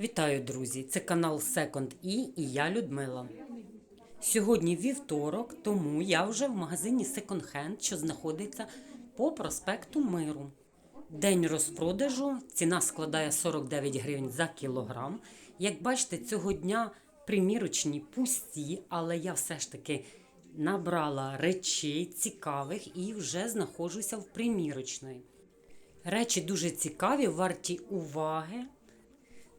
Вітаю, друзі! Це канал Second E і я Людмила. Сьогодні вівторок, тому я вже в магазині Second Hand, що знаходиться по проспекту Миру. День розпродажу, ціна складає 49 гривень за кілограм. Як бачите, цього дня примірочні пусті, але я все ж таки набрала речей цікавих і вже знаходжуся в примірочної. Речі дуже цікаві, варті уваги.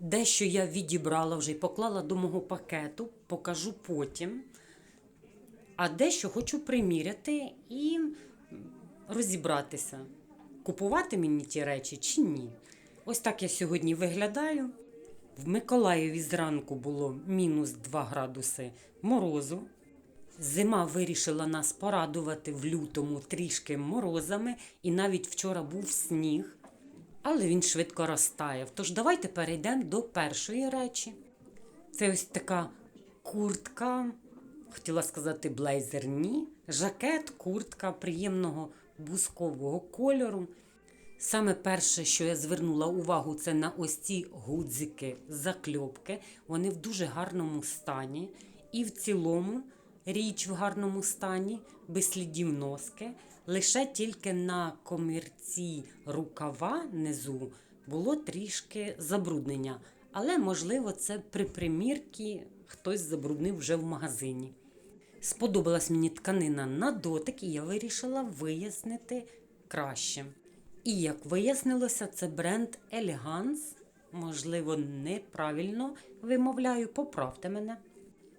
Дещо я відібрала вже і поклала до мого пакету, покажу потім. А дещо хочу приміряти і розібратися, купувати мені ті речі чи ні. Ось так я сьогодні виглядаю. В Миколаєві зранку було мінус 2 градуси морозу. Зима вирішила нас порадувати в лютому трішки морозами, і навіть вчора був сніг, але він швидко розтаяв. Тож давайте перейдемо до першої речі. Це ось така куртка, хотіла сказати блейзер, ні. Жакет, куртка приємного бускового кольору. Саме перше, що я звернула увагу, це на ось ці гудзики, закльопки. Вони в дуже гарному стані. І в цілому річ в гарному стані, без слідів носки. Лише тільки на комірці рукава низу було трішки забруднення. Але, можливо, це при примірці хтось забруднив вже в магазині. Сподобалась мені тканина на дотик, і я вирішила вияснити краще. І як вияснилося, це бренд Elegance. Можливо, неправильно вимовляю, поправте мене.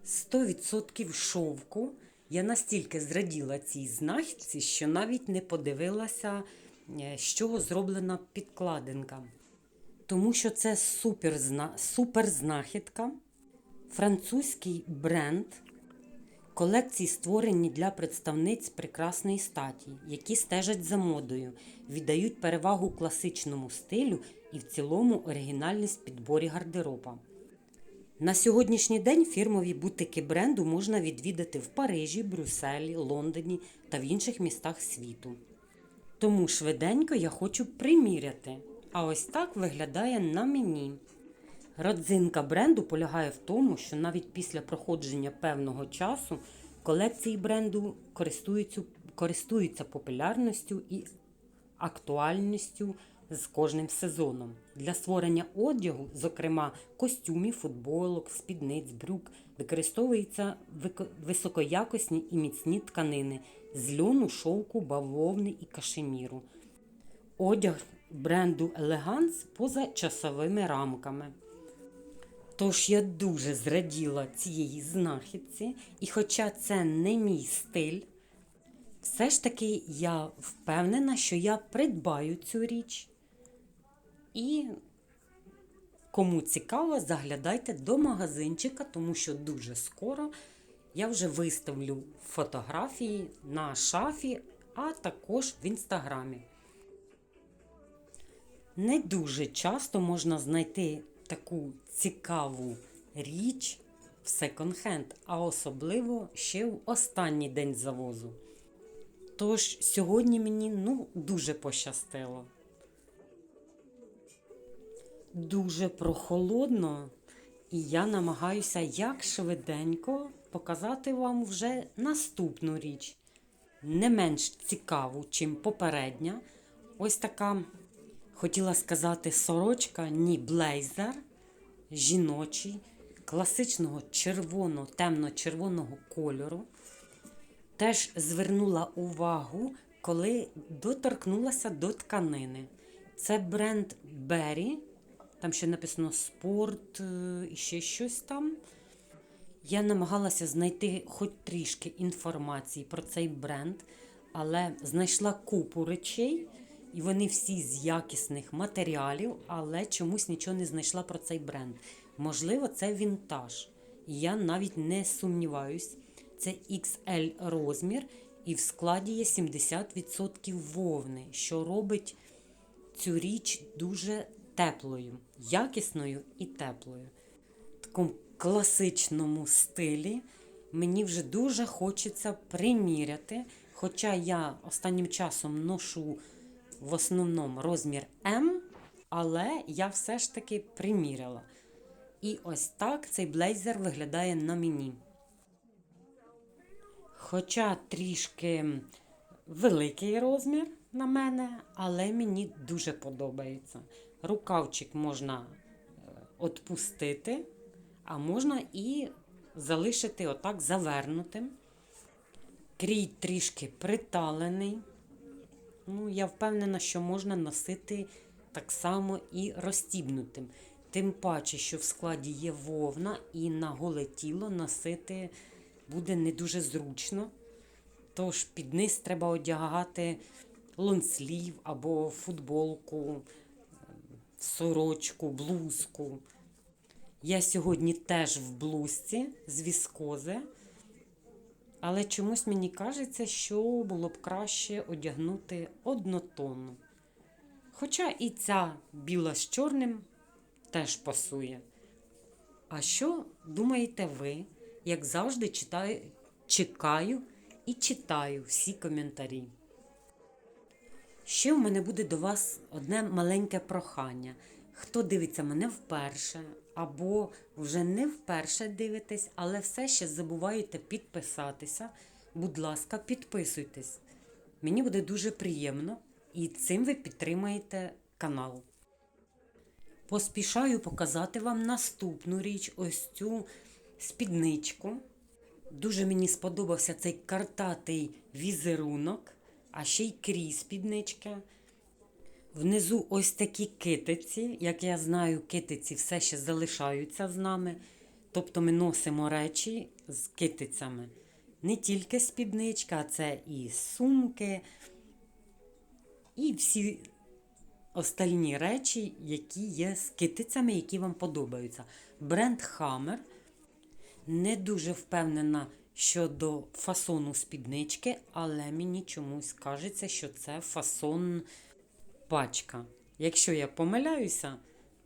100% шовку. Я настільки зраділа цій знахідці, що навіть не подивилася, е, з чого зроблена підкладинка. Тому що це супер, супер знахідка, французький бренд. Колекції створені для представниць прекрасної статі, які стежать за модою, віддають перевагу класичному стилю і в цілому оригінальність підборі гардероба. На сьогоднішній день фірмові бутики бренду можна відвідати в Парижі, Брюсселі, Лондоні та в інших містах світу. Тому швиденько я хочу приміряти. А ось так виглядає на мені. Родзинка бренду полягає в тому, що навіть після проходження певного часу колекції бренду користуються, користуються популярністю і актуальністю з кожним сезоном. Для створення одягу, зокрема костюмів, футболок, спідниць, брюк, використовуються вико- високоякісні і міцні тканини з льону, шовку, бавовни і кашеміру. Одяг бренду Elegance поза часовими рамками. Тож я дуже зраділа цієї знахідці, і хоча це не мій стиль, все ж таки я впевнена, що я придбаю цю річ. І кому цікаво, заглядайте до магазинчика, тому що дуже скоро я вже виставлю фотографії на шафі, а також в інстаграмі. Не дуже часто можна знайти таку цікаву річ в секонд-хенд, а особливо ще в останній день завозу. Тож сьогодні мені ну, дуже пощастило. Дуже прохолодно, і я намагаюся як швиденько показати вам вже наступну річ. Не менш цікаву, чим попередня. Ось така, хотіла сказати, сорочка, ні, блейзер жіночий, класичного червоно, темно-червоного кольору. Теж звернула увагу, коли доторкнулася до тканини. Це бренд Berry, там ще написано спорт е, і ще щось там. Я намагалася знайти хоч трішки інформації про цей бренд, але знайшла купу речей, і вони всі з якісних матеріалів, але чомусь нічого не знайшла про цей бренд. Можливо, це вінтаж. І я навіть не сумніваюсь. Це XL розмір, і в складі є 70% вовни, що робить цю річ дуже теплою, якісною і теплою. В такому класичному стилі мені вже дуже хочеться приміряти. Хоча я останнім часом ношу в основному розмір М, але я все ж таки приміряла. І ось так цей блейзер виглядає на мені. Хоча трішки великий розмір на мене, але мені дуже подобається. Рукавчик можна відпустити, а можна і залишити отак завернутим. Крій трішки приталений. Ну, я впевнена, що можна носити так само і розстібнутим. Тим паче, що в складі є вовна, і на голе тіло носити буде не дуже зручно. Тож під низ треба одягати лонслів або футболку, сорочку, блузку. Я сьогодні теж в блузці з віскози, але чомусь мені кажеться, що було б краще одягнути однотонну. Хоча і ця біла з чорним теж пасує. А що думаєте ви? Як завжди, читаю, чекаю і читаю всі коментарі. Ще в мене буде до вас одне маленьке прохання. Хто дивиться мене вперше, або вже не вперше дивитесь, але все ще забуваєте підписатися. Будь ласка, підписуйтесь. Мені буде дуже приємно, і цим ви підтримаєте канал. Поспішаю показати вам наступну річ, ось цю спідничку. Дуже мені сподобався цей картатий візерунок, а ще й крій спіднички. Внизу ось такі китиці. Як я знаю, китиці все ще залишаються з нами. Тобто ми носимо речі з китицями. Не тільки спідничка, а це і сумки, і всі остальні речі, які є з китицями, які вам подобаються. Бренд Hammer. Не дуже впевнена щодо фасону спіднички, але мені чомусь кажеться, що це фасон пачка. Якщо я помиляюся,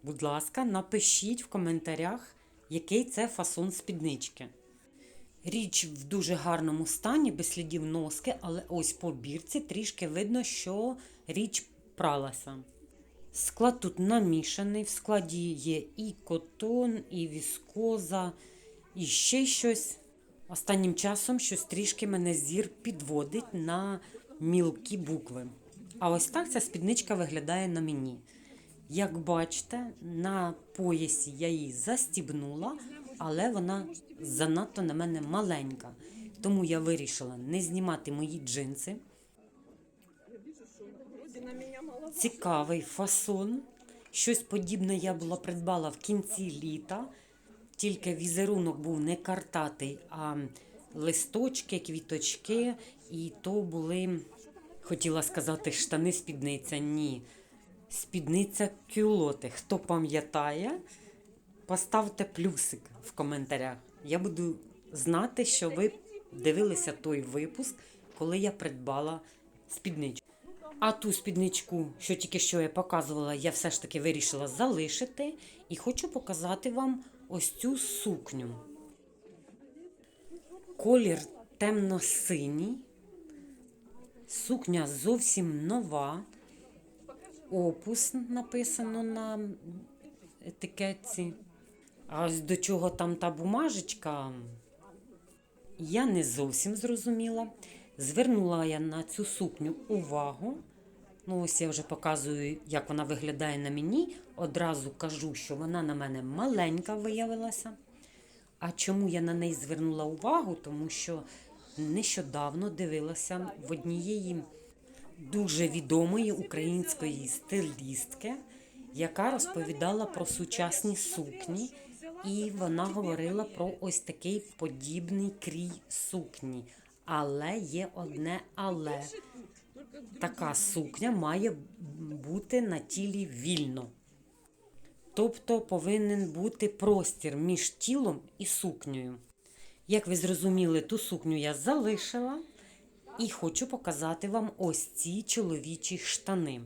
будь ласка, напишіть в коментарях, який це фасон спіднички. Річ в дуже гарному стані, без слідів носки, але ось по бірці трішки видно, що річ пралася. Склад тут намішаний. В складі є і котон, і віскоза, і ще щось. Останнім часом щось трішки мене зір підводить на мілкі букви. А ось так ця спідничка виглядає на мені. Як бачите, на поясі я її застібнула, але вона занадто на мене маленька. Тому я вирішила не знімати мої джинси. Цікавий фасон. Щось подібне я була придбала в кінці літа, тільки візерунок був не картатий, а листочки, квіточки, і то були, хотіла сказати, штани спідниця. Ні. Спідниця кюлоти. Хто пам'ятає, поставте плюсик в коментарях. Я буду знати, що ви дивилися той випуск, коли я придбала спідничку. А ту спідничку, що тільки що я показувала, я все ж таки вирішила залишити і хочу показати вам ось цю сукню. Колір темно-синій. Сукня зовсім нова. Опус написано на етикетці. А ось до чого там та бумажечка, я не зовсім зрозуміла. Звернула я на цю сукню увагу. Ну, ось я вже показую, як вона виглядає на мені. Одразу кажу, що вона на мене маленька виявилася. А чому я на неї звернула увагу? Тому що нещодавно дивилася в однієї дуже відомої української стилістки, яка розповідала про сучасні сукні, і вона говорила про ось такий подібний крій сукні. Але є одне але. Така сукня має бути на тілі вільно. Тобто повинен бути простір між тілом і сукнею. Як ви зрозуміли, ту сукню я залишила і хочу показати вам ось ці чоловічі штани.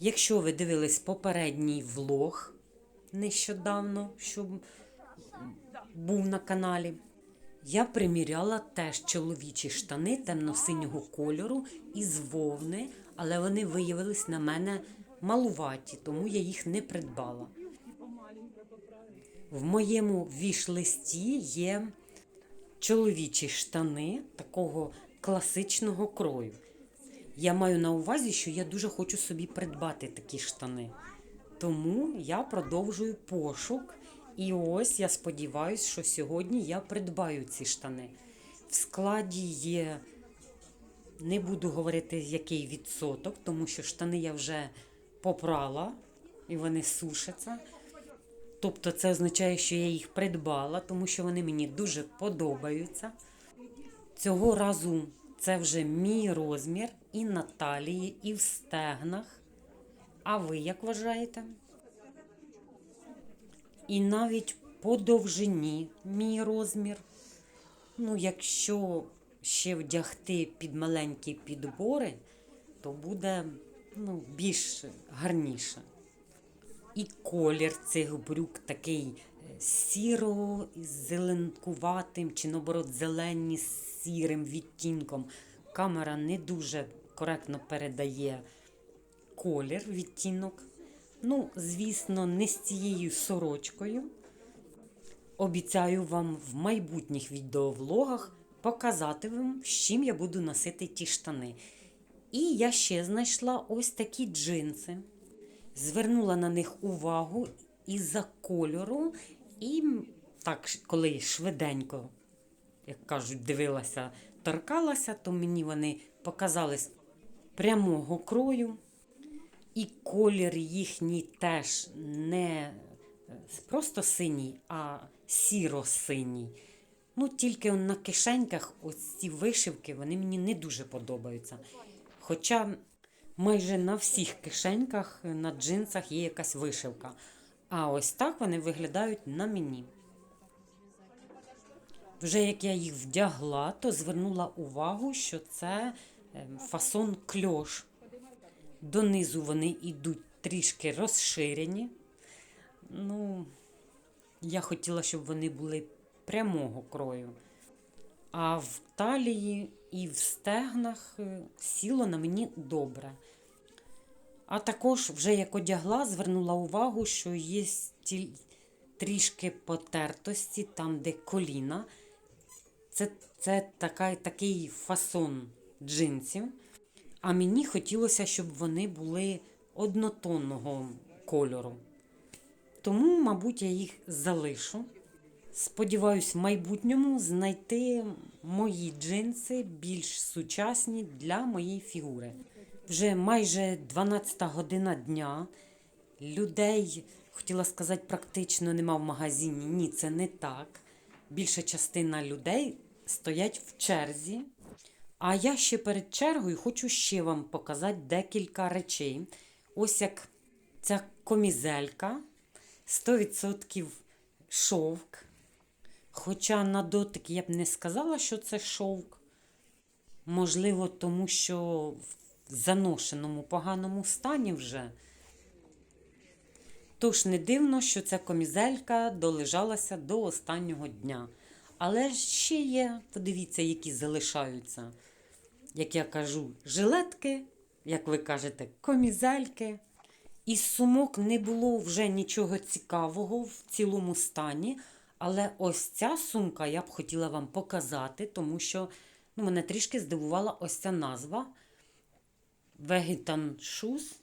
Якщо ви дивились попередній влог нещодавно, що був на каналі, я приміряла теж чоловічі штани темно-синього кольору із вовни, але вони виявились на мене малуваті, тому я їх не придбала. В моєму віш-листі є чоловічі штани такого класичного крою. Я маю на увазі, що я дуже хочу собі придбати такі штани. Тому я продовжую пошук. І ось я сподіваюся, що сьогодні я придбаю ці штани. В складі є, не буду говорити, який відсоток, тому що штани я вже попрала і вони сушаться. Тобто це означає, що я їх придбала, тому що вони мені дуже подобаються. Цього разу це вже мій розмір і на талії, і в стегнах. А ви як вважаєте? І навіть по довжині мій розмір. Ну, якщо ще вдягти під маленькі підбори, то буде ну, більш гарніше. І колір цих брюк такий е, сіро зеленкуватим чи наоборот зелені з сірим відтінком. Камера не дуже коректно передає колір, відтінок. Ну, звісно, не з цією сорочкою. Обіцяю вам в майбутніх відеовлогах показати вам, з чим я буду носити ті штани. І я ще знайшла ось такі джинси. Звернула на них увагу із-за кольору, і так, коли швиденько, як кажуть, дивилася, торкалася, то мені вони показались прямого крою. І колір їхній теж не е, просто синій, а сіро-синій. Ну, тільки на кишеньках ось ці вишивки вони мені не дуже подобаються. Хоча майже на всіх кишеньках на джинсах є якась вишивка. А ось так вони виглядають на мені. Вже як я їх вдягла, то звернула увагу, що це ем, фасон кльош. Донизу вони йдуть трішки розширені. Ну, я хотіла, щоб вони були прямого крою. А в талії і в стегнах е, сіло на мені добре. А також, вже як одягла, звернула увагу, що є трішки потертості там, де коліна. Це, це така, такий фасон джинсів. А мені хотілося, щоб вони були однотонного кольору. Тому, мабуть, я їх залишу. Сподіваюсь, в майбутньому знайти мої джинси більш сучасні для моєї фігури. Вже майже 12 година дня. Людей, хотіла сказати, практично нема в магазині. Ні, це не так. Більша частина людей стоять в черзі. А я ще перед чергою хочу ще вам показати декілька речей. Ось як ця комізелька 100% шовк. Хоча на дотик я б не сказала, що це шовк. Можливо, тому що в заношеному поганому стані вже. Тож не дивно, що ця комізелька долежалася до останнього дня. Але ще є, подивіться, які залишаються, як я кажу, жилетки, як ви кажете, комізельки. Із сумок не було вже нічого цікавого в цілому стані. Але ось ця сумка я б хотіла вам показати, тому що ну, мене трішки здивувала ось ця назва Vegetan Shoes.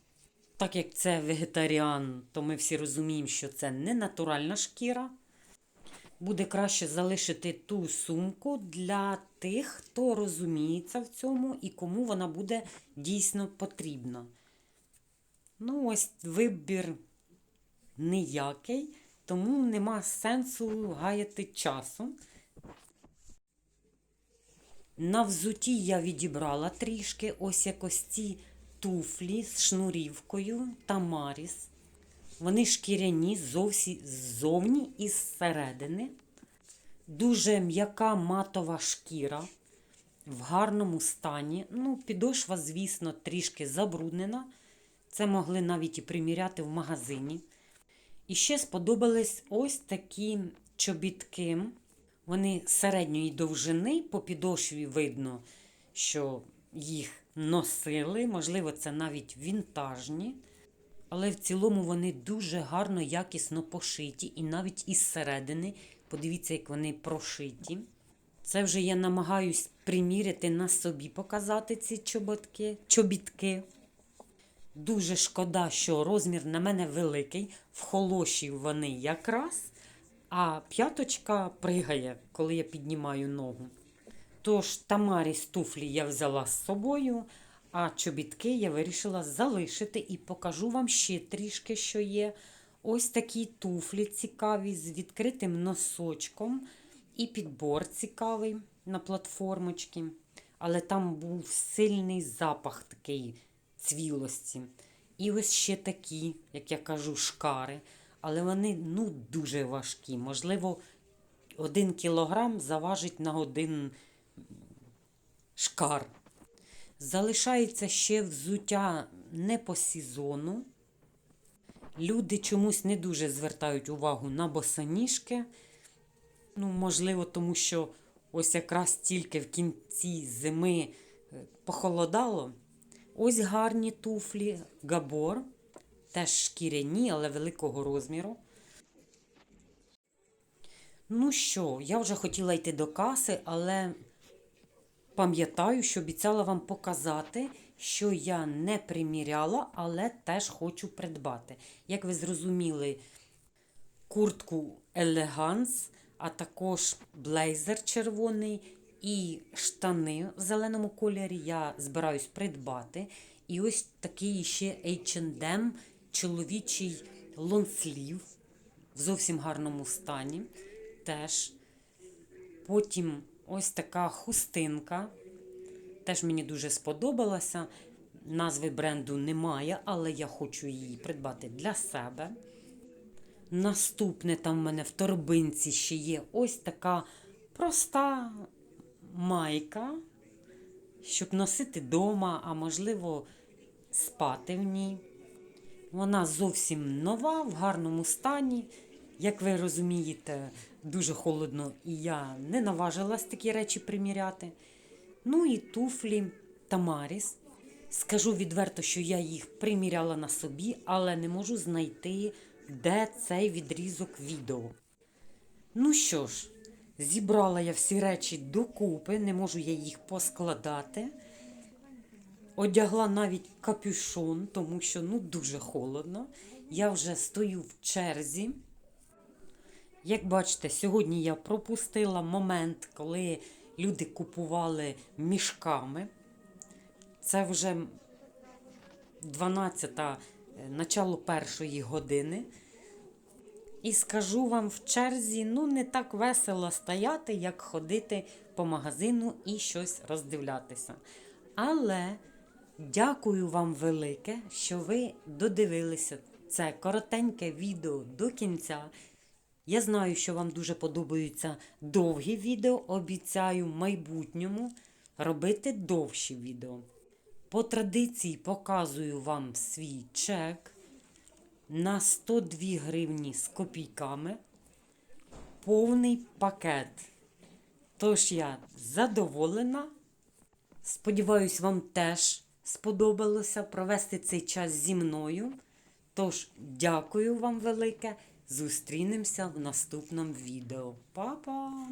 Так як це вегетаріан, то ми всі розуміємо, що це не натуральна шкіра. Буде краще залишити ту сумку для тих, хто розуміється в цьому і кому вона буде дійсно потрібна. Ну, ось вибір ніякий, тому нема сенсу гаяти часу. На взуті я відібрала трішки ось якось ці туфлі з шнурівкою та Маріс. Вони шкіряні зовсі ззовні і зсередини. Дуже м'яка матова шкіра в гарному стані. Ну, підошва, звісно, трішки забруднена. Це могли навіть і приміряти в магазині. І ще сподобались ось такі чобітки. Вони середньої довжини, по підошві видно, що їх носили. Можливо, це навіть вінтажні. Але в цілому вони дуже гарно, якісно пошиті, і навіть із середини. Подивіться, як вони прошиті. Це вже я намагаюсь приміряти на собі, показати ці чоботки, чобітки. Дуже шкода, що розмір на мене великий, в холоші вони якраз, а п'яточка пригає, коли я піднімаю ногу. Тож Тамарі з туфлі я взяла з собою, а чобітки я вирішила залишити і покажу вам ще трішки, що є. Ось такі туфлі цікаві з відкритим носочком і підбор цікавий на платформочки. Але там був сильний запах такий цвілості. І ось ще такі, як я кажу, шкари. Але вони ну, дуже важкі. Можливо, один кілограм заважить на один шкар. Залишається ще взуття не по сезону. Люди чомусь не дуже звертають увагу на босоніжки. Ну, можливо, тому що ось якраз тільки в кінці зими е, похолодало. Ось гарні туфлі Габор. Теж шкіряні, але великого розміру. Ну що, я вже хотіла йти до каси, але пам'ятаю, що обіцяла вам показати, що я не приміряла, але теж хочу придбати. Як ви зрозуміли, куртку Елеганс, а також блейзер червоний і штани в зеленому кольорі я збираюсь придбати. І ось такий ще H&M чоловічий лонслів в зовсім гарному стані. Теж. Потім ось така хустинка. Теж мені дуже сподобалася. Назви бренду немає, але я хочу її придбати для себе. Наступне там в мене в торбинці ще є ось така проста майка, щоб носити вдома, а можливо, спати в ній. Вона зовсім нова, в гарному стані. Як ви розумієте, дуже холодно і я не наважилась такі речі приміряти. Ну і туфлі Тамаріс. Скажу відверто, що я їх приміряла на собі, але не можу знайти, де цей відрізок відео. Ну що ж, зібрала я всі речі докупи, не можу я їх поскладати. Одягла навіть капюшон, тому що ну дуже холодно. Я вже стою в черзі. Як бачите, сьогодні я пропустила момент, коли люди купували мішками. Це вже 12-та, е, начало першої години. І скажу вам в черзі, ну, не так весело стояти, як ходити по магазину і щось роздивлятися. Але дякую вам велике, що ви додивилися це коротеньке відео до кінця. Я знаю, що вам дуже подобаються довгі відео. Обіцяю в майбутньому робити довші відео. По традиції показую вам свій чек на 102 гривні з копійками. Повний пакет. Тож я задоволена. Сподіваюсь, вам теж сподобалося провести цей час зі мною. Тож, дякую вам велике. Зустрінемося в наступному відео. Па-па!